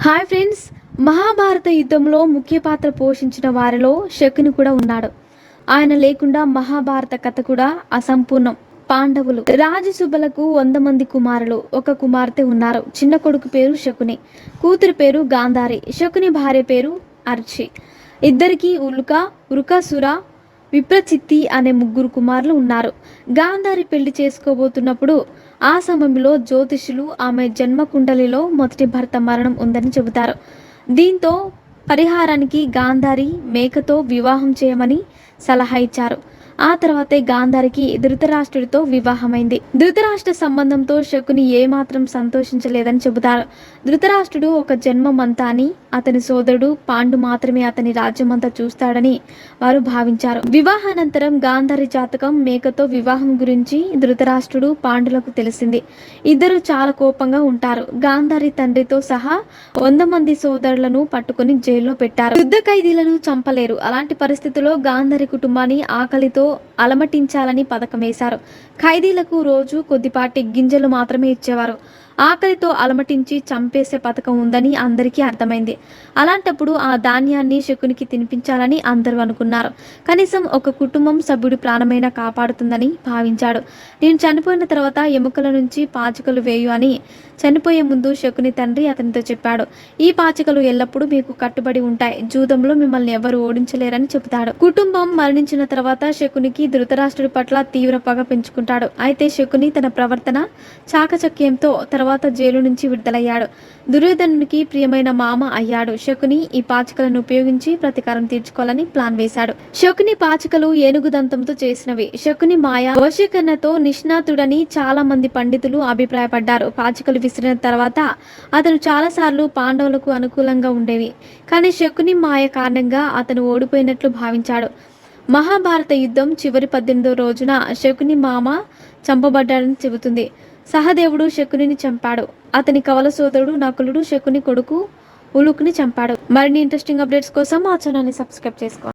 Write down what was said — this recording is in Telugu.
Hi friends. మహాభారత యుద్ధంలో ముఖ్య పాత్ర పోషించిన వారిలో శకుని కూడా ఉన్నాడు. ఆయన లేకుండా మహాభారత కథ కూడా అసంపూర్ణం. పాండవులు. రాజసుభలకు వంద మంది కుమారులు. ఒక కుమార్తె ఉన్నారు. చిన్న కొడుకు పేరు శకుని. కూతురు పేరు గాంధారి. శకుని భార్య పేరు అర్చి. ఇద్దరికీ ఉల్క ఉరుకసుర విప్రచిత్తి అనే ముగ్గురు కుమారులు ఉన్నారు. గాంధారి పెళ్ళి చేసుకోబోతున్నప్పుడు ఆ సమయంలో జ్యోతిషులు ఆమె జన్మకుండలిలో మొదటి భర్త మరణం ఉందని చెబుతారు. దీంతో పరిహారానికి గాంధారి మేకతో వివాహం చేయమని సలహా ఇచ్చారు. ఆ తర్వాతే గాంధారికి ధృతరాష్ట్రుడితో వివాహమైంది. ధృతరాష్ట్ర సంబంధంతో శకుని ఏమాత్రం సంతోషించలేదని చెబుతారు. ధృతరాష్ట్రుడు ఒక జన్మమంతా అని అతని సోదరుడు పాండు మాత్రమే అతని రాజ్యమంతా చూస్తాడని వారు భావించారు. వివాహానంతరం గాంధారి జాతకం మేకతో వివాహం గురించి ధృతరాష్ట్రుడు పాండులకు తెలిసింది. ఇద్దరు చాలా కోపంగా ఉంటారు. గాంధారి తండ్రితో సహా వంద మంది సోదరులను పట్టుకుని జైల్లో పెట్టారు. యుద్ధ ఖైదీలను చంపలేరు. అలాంటి పరిస్థితుల్లో గాంధారి కుటుంబాన్ని ఆకలితో అలమటించాలని పథకం వేశారు. ఖైదీలకు రోజు కొద్దిపాటి గింజలు మాత్రమే ఇచ్చేవారు. ఆకలితో అలమటించి చంపేసే పథకం ఉందని అందరికీ అర్థమైంది. అలాంటప్పుడు ఆ ధాన్యాన్ని శకునికి తినిపించాలని అందరూ అనుకున్నారు. కనీసం ఒక కుటుంబం సభ్యుడి ప్రాణమైనా కాపాడుతుందని భావించాడు. నేను చనిపోయిన తర్వాత ఎముకల నుంచి పాచికలు వేయు అని చనిపోయే ముందు శకుని తండ్రి అతనితో చెప్పాడు. ఈ పాచికలు ఎల్లప్పుడూ మీకు కట్టుబడి ఉంటాయి. జూదంలో మిమ్మల్ని ఎవరు ఓడించలేరని చెబుతాడు. కుటుంబం మరణించిన తర్వాత శకునికి ధృతరాష్ట్రుడి పట్ల తీవ్ర పగ పెంచుకుంటాడు. అయితే శకుని తన ప్రవర్తన చాకచక్యంతో తర్వాత జైలు నుంచి విడుదలయ్యాడు. దుర్యోధనునికి ప్రియమైన మామ అయ్యాడు. శకుని ఈ పాచికలను ఉపయోగించి ప్రతీకారం తీర్చుకోవాలని ప్లాన్ వేశాడు. శకుని పాచికలు ఏనుగు దంతంతో చేసినవి. శకుని మాయ వశీకరణతో నిష్ణాతుడని చాలా మంది పండితులు అభిప్రాయపడ్డారు. పాచికలు విసిరిన తర్వాత అతను చాలాసార్లు పాండవులకు అనుకూలంగా ఉండేవి. కానీ శకుని మాయ కారణంగా అతను ఓడిపోయినట్లు భావించాడు. మహాభారత యుద్ధం చివరి పద్దెనిమిదో రోజున శకుని మామ చంపబడ్డాడని చెబుతుంది. సహదేవుడు శకునిని చంపాడు. అతని కవల సోదరుడు నకులుడు శకుని కొడుకు ఉలుకుని చంపాడు. మరిన్ని ఇంట్రెస్టింగ్ అప్డేట్స్ కోసం మా ఛానల్ని సబ్స్క్రైబ్ చేసుకోండి.